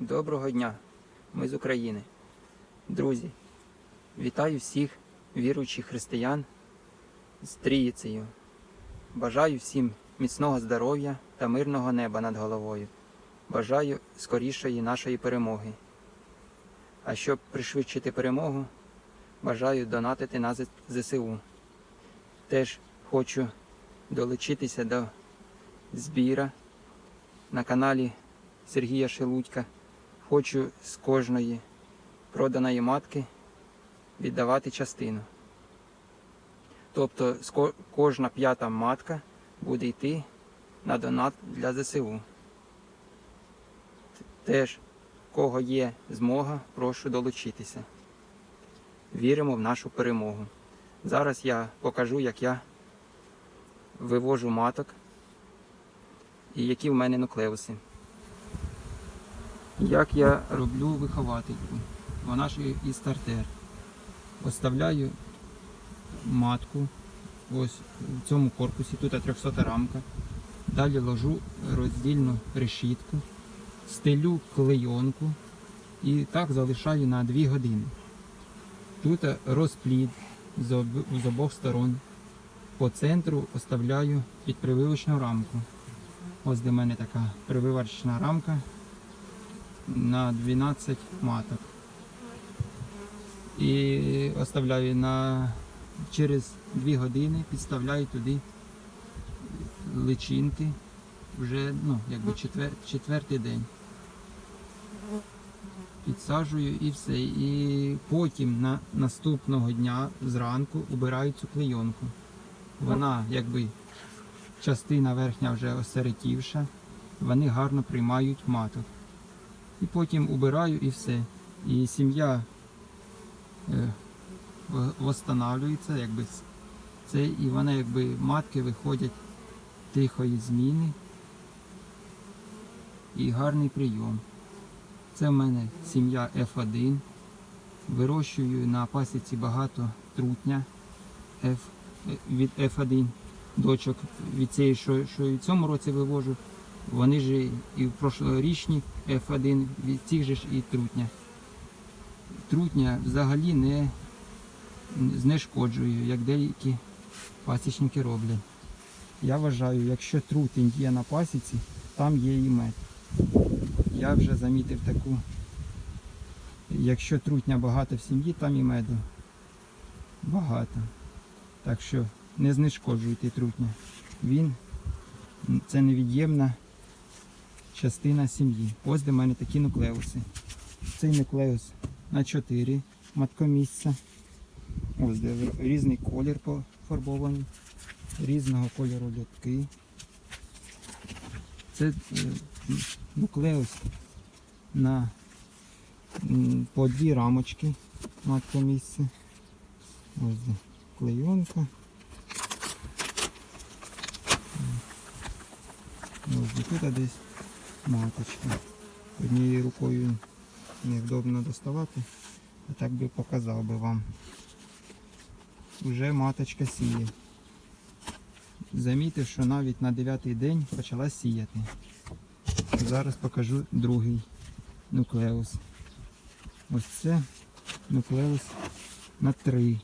Доброго дня! Ми з України. Друзі, вітаю всіх віруючих християн з Тріїцею. Бажаю всім міцного здоров'я та мирного неба над головою. Бажаю скорішої нашої перемоги. А щоб пришвидшити перемогу, бажаю донатити на ЗСУ. Теж хочу долучитися до збіра на каналі Сергія Шелудька. Хочу з кожної проданої матки віддавати частину. Тобто кожна п'ята матка буде йти на донат для ЗСУ. Теж, кого є змога, прошу долучитися. Віримо в нашу перемогу. Зараз я покажу, як я вивожу маток і які в мене нуклеуси. Як я роблю виховательку? Вона ж і- стартер. Оставляю матку ось в цьому корпусі, тут 300 рамка. Далі ложу роздільну решітку, стелю клейонку і так залишаю на 2 години. Тут розплід з обох сторон. По центру оставляю під прививочну рамку. Ось де в мене така прививочна рамка на 12 маток. І оставляю на через 2 години, підставляю туди личинки вже ну, якби четвер, четвертий день. Підсаджую і все. І потім на наступного дня зранку убираю цю клейонку. Вона якби частина верхня вже осеретівша, вони гарно приймають маток. І потім убираю і все. І сім'я е, якби це, і вони якби матки виходять тихої зміни і гарний прийом. Це в мене сім'я F1. Вирощую на пасіці багато трутня F, від F1 дочок від цієї, що, що і в цьому році вивожу. Вони ж і в прошлорічні F1 від цих же ж і трутня. Трутня взагалі не знешкоджую, як деякі пасічники роблять. Я вважаю, якщо трутень є на пасіці, там є і мед. Я вже замітив таку, якщо трутня багато в сім'ї, там і меду багато. Так що не знешкоджуйте трутня. Він це невід'ємна частина сім'ї. Ось де в мене такі нуклеуси. Цей нуклеус на 4 маткомісця. Ось де різний колір пофарбований, різного кольору льотки. Це е, нуклеус на по дві рамочки маткомісця. Ось де клейонка. Ось де тут десь маточка. Однією рукою невдобно доставати, а так би показав би вам. Уже маточка сіє. Замітив, що навіть на дев'ятий день почала сіяти. Зараз покажу другий нуклеус. Ось це нуклеус на три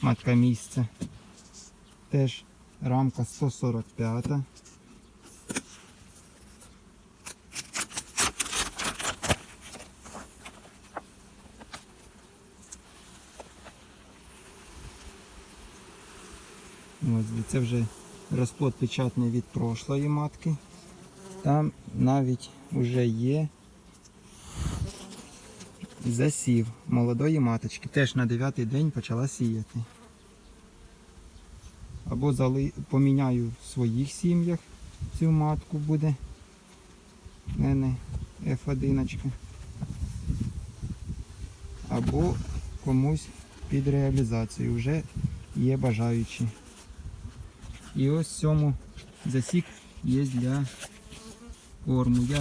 матка місця. Теж рамка 145. Ось це вже розплод печатний від прошлої матки. Там навіть вже є засів молодої маточки. Теж на 9 день почала сіяти. Або зали... поміняю в своїх сім'ях цю матку буде. В мене F1. Або комусь під реалізацію. Вже є бажаючі. І ось цьому засік є для корму. Я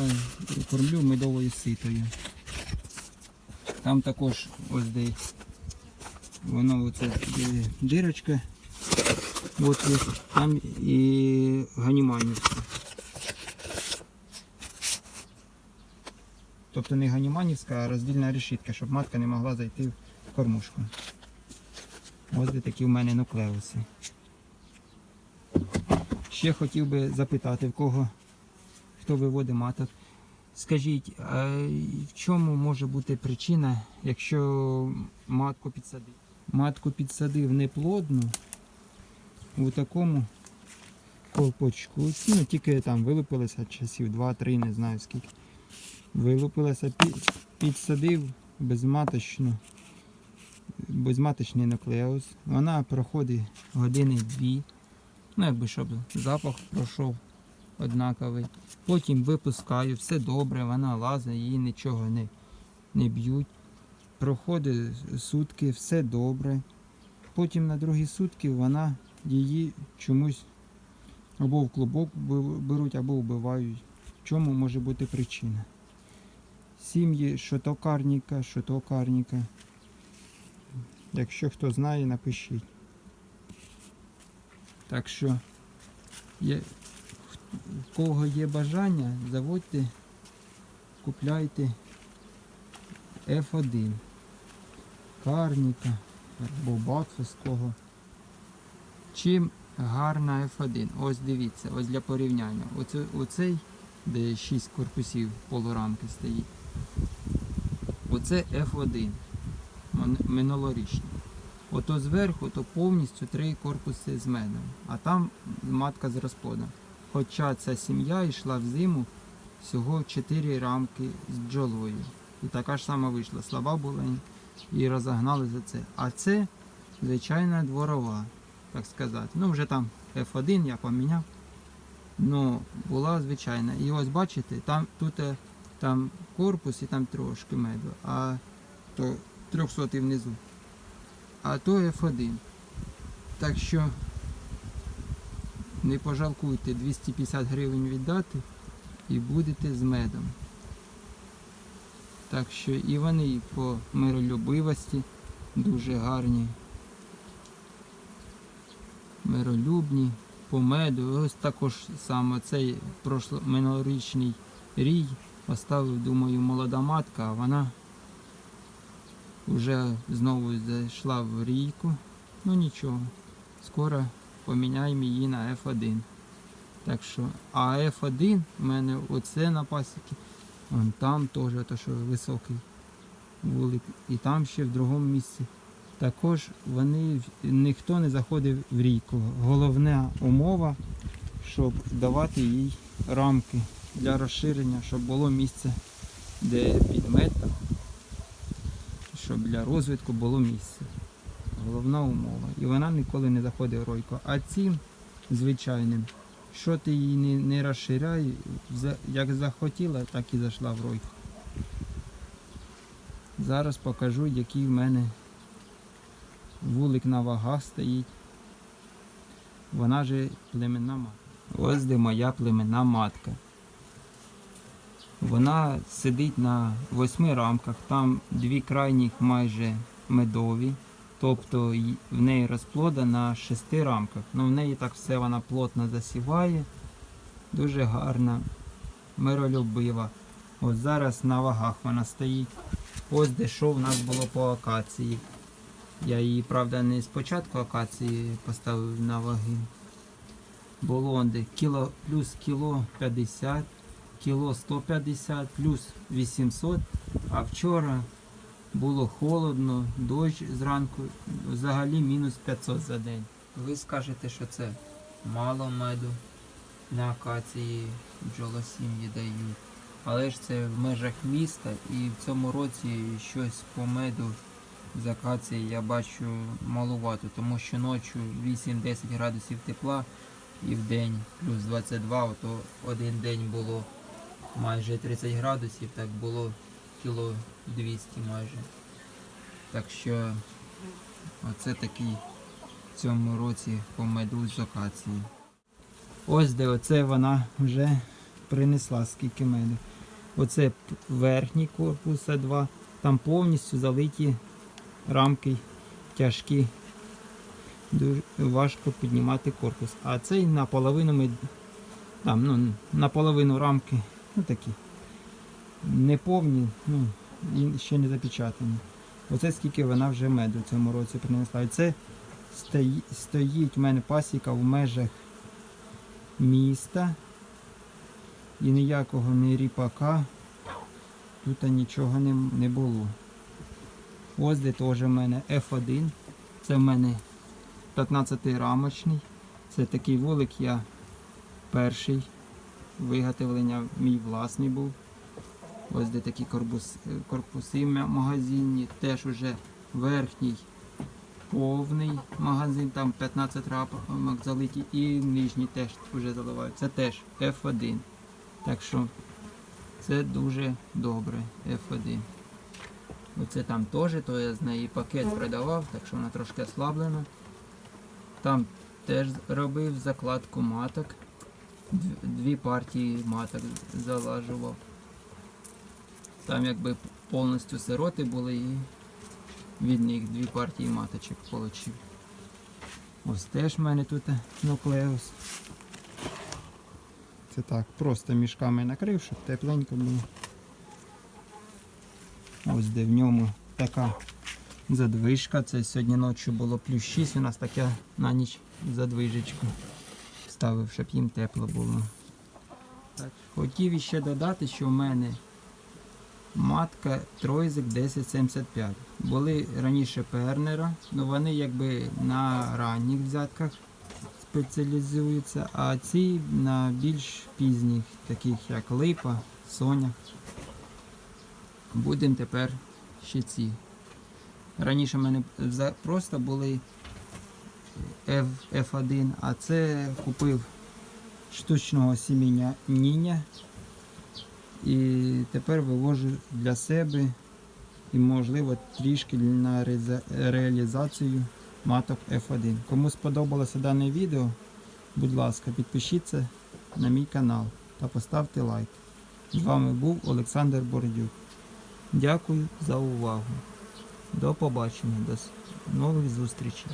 кормлю медовою ситою. Там також ось де воно оце дирочка. От є, там і ганіманівська. Тобто не ганіманівська, а роздільна решітка, щоб матка не могла зайти в кормушку. Ось де такі в мене нуклеуси. Ще хотів би запитати, в кого хто виводить маток. Скажіть, а в чому може бути причина, якщо матку підсадив? Матку підсадив неплодну у такому колпачку. Ну, тільки там вилупилося часів 2-3, не знаю скільки. Вилупилося, підсадив безматочну, безматочний нуклеус. Вона проходить години дві. Ну, якби щоб запах пройшов однаковий. Потім випускаю, все добре, вона лазить, її нічого не, не б'ють. Проходить сутки, все добре. Потім на другі сутки вона її чомусь або в клубок беруть, або вбивають. В чому може бути причина? Сім'ї, що то карніка, що то карніка. Якщо хто знає, напишіть. Так що, є, в кого є бажання, заводьте, купляйте F1. Карніка або Бакфовського. Чим гарна F1? Ось дивіться, ось для порівняння. Оце, оцей, де 6 корпусів полурамки стоїть. Оце F1 минулорічний. Ото зверху, то повністю три корпуси з медом, а там матка з розплодом. Хоча ця сім'я йшла в зиму всього 4 рамки з бджолою. І така ж сама вийшла. Слаба була і розогнали за це. А це звичайна дворова, так сказати. Ну, вже там F1 я поміняв. Ну, була звичайна. І ось бачите, там тут е, там корпус і там трошки меду, а то 300 внизу. А то F1. Так що не пожалкуйте 250 гривень віддати і будете з медом. Так що і вони по миролюбивості дуже гарні. Миролюбні, по меду. Ось також саме цей минулорічний рій поставив, думаю, молода матка, а вона вже знову зайшла в рійку. Ну нічого. Скоро поміняємо її на F1. Так що, а F1 у мене оце на пасіки. Вон там теж, то що високий вулик. І там ще в другому місці. Також вони ніхто не заходив в рійку. Головна умова, щоб давати їй рамки для розширення, щоб було місце, де підмет, щоб для розвитку було місце. Головна умова. І вона ніколи не заходить в ройку. А цим звичайним, що ти її не, не розширяй, як захотіла, так і зайшла в ройку. Зараз покажу, який в мене вулик на вагах стоїть. Вона же племенна матка. Ось де моя племенна матка. Вона сидить на восьми рамках, там дві крайніх майже медові. Тобто в неї розплода на шести рамках. Ну, в неї так все вона плотно засіває. Дуже гарна, миролюбива. От зараз на вагах вона стоїть. Ось де що в нас було по акації. Я її, правда, не спочатку акації поставив на ваги. Було де кіло, плюс кіло 50, кіло 150, плюс 800. А вчора було холодно, дощ зранку, взагалі мінус 500 за день. Ви скажете, що це мало меду на акації бджолосім'ї дають. Але ж це в межах міста і в цьому році щось по меду з акації я бачу малувато, тому що ночі 8-10 градусів тепла і в день плюс 22, ото один день було майже 30 градусів, так було кіло 200 майже. Так що оце такий в цьому році по меду з акації. Ось де оце вона вже принесла скільки меду. Оце верхній корпус А2, там повністю залиті рамки тяжкі. Дуже важко піднімати корпус. А цей наполовину ми там, ну, наполовину рамки, ну такі. не повні, ну, і ще не запечатані. Оце скільки вона вже меду в цьому році принесла. І це стої- стоїть у мене пасіка в межах міста. І ніякого не ріпака тут нічого не, не було. Ось де теж в мене F1. Це в мене 15-рамочний. Це такий вулик я перший. Виготовлення мій власний був. Ось де такі корпус, корпуси магазинні. Теж уже верхній повний магазин, там 15 рамок залиті і нижній теж вже заливають. Це теж F1. Так що це дуже добре F1. Оце там теж, то я з неї пакет продавав, так що вона трошки ослаблена. Там теж робив закладку маток. Дв- Дві партії маток залажував. Там якби повністю сироти були і від них дві партії маточок отримав. Ось теж в мене тут нуклеус. Це так, просто мішками накрив, щоб тепленько було. Ось де в ньому така задвижка. Це сьогодні ночі було плюс 6, у нас така на ніч задвижечку ставив, щоб їм тепло було. Так. Хотів ще додати, що в мене матка Тройзик 1075. Були раніше пернера, але вони якби на ранніх взятках спеціалізуються, а ці на більш пізніх, таких як липа, соня. Будемо тепер ще ці. Раніше в мене просто були F, F1, а це купив штучного сіміння Ніня. І тепер вивожу для себе і, можливо, трішки на реалізацію маток F1. Кому сподобалося дане відео, будь ласка, підпишіться на мій канал та поставте лайк. З вами був Олександр Бордюк. Дякую за увагу. До побачення, до нових зустрічей.